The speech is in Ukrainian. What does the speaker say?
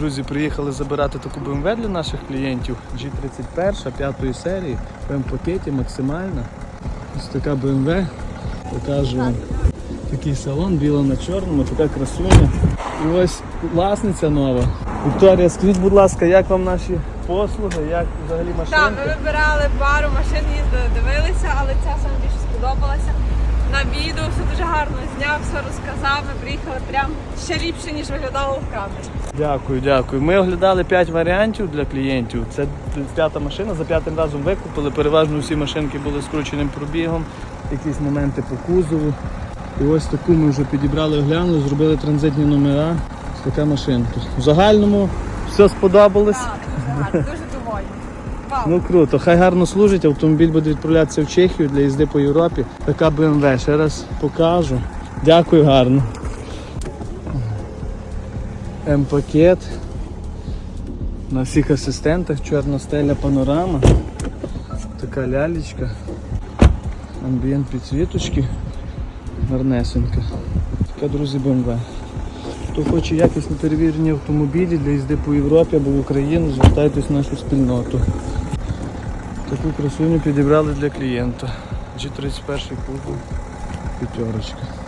Друзі, приїхали забирати таку BMW для наших клієнтів. G31 п'ятої серії, в пакеті максимальна. Ось така BMW. Покажу вам такий салон, біла на чорному, така красуня. І ось власниця нова. Вікторія, скажіть, будь ласка, як вам наші послуги, як взагалі Так, ми вибирали пару машин, їздили, дивилися, але ця саме більше сподобалася. На відео все гарно зняв, все розказав. Ми приїхали прям ще ліпше, ніж виглядало в камері. Дякую, дякую. Ми оглядали 5 варіантів для клієнтів. Це п'ята машина, за п'ятим разом викупили. Переважно всі машинки були скрученим пробігом, якісь моменти по кузову. І ось таку ми вже підібрали, оглянули, зробили транзитні номера. Така машинка. В загальному все сподобалось. Так, дуже гарно, дуже довольні. Вау. Ну круто, хай гарно служить, автомобіль буде відправлятися в Чехію для їзди по Європі. Така BMW, ще раз покажу. Дякую гарно. М-пакет. На всіх асистентах, чорна стеля панорама. Така лялечка. Амбієнт підсвіточки. Гарнесенька. Така, друзі, BMW. Хто хоче якісно перевірені автомобілі для їзди по Європі або в Україну, звертайтесь в нашу спільноту. Таку красуню підібрали для клієнта. G31 купу п'ятерочка.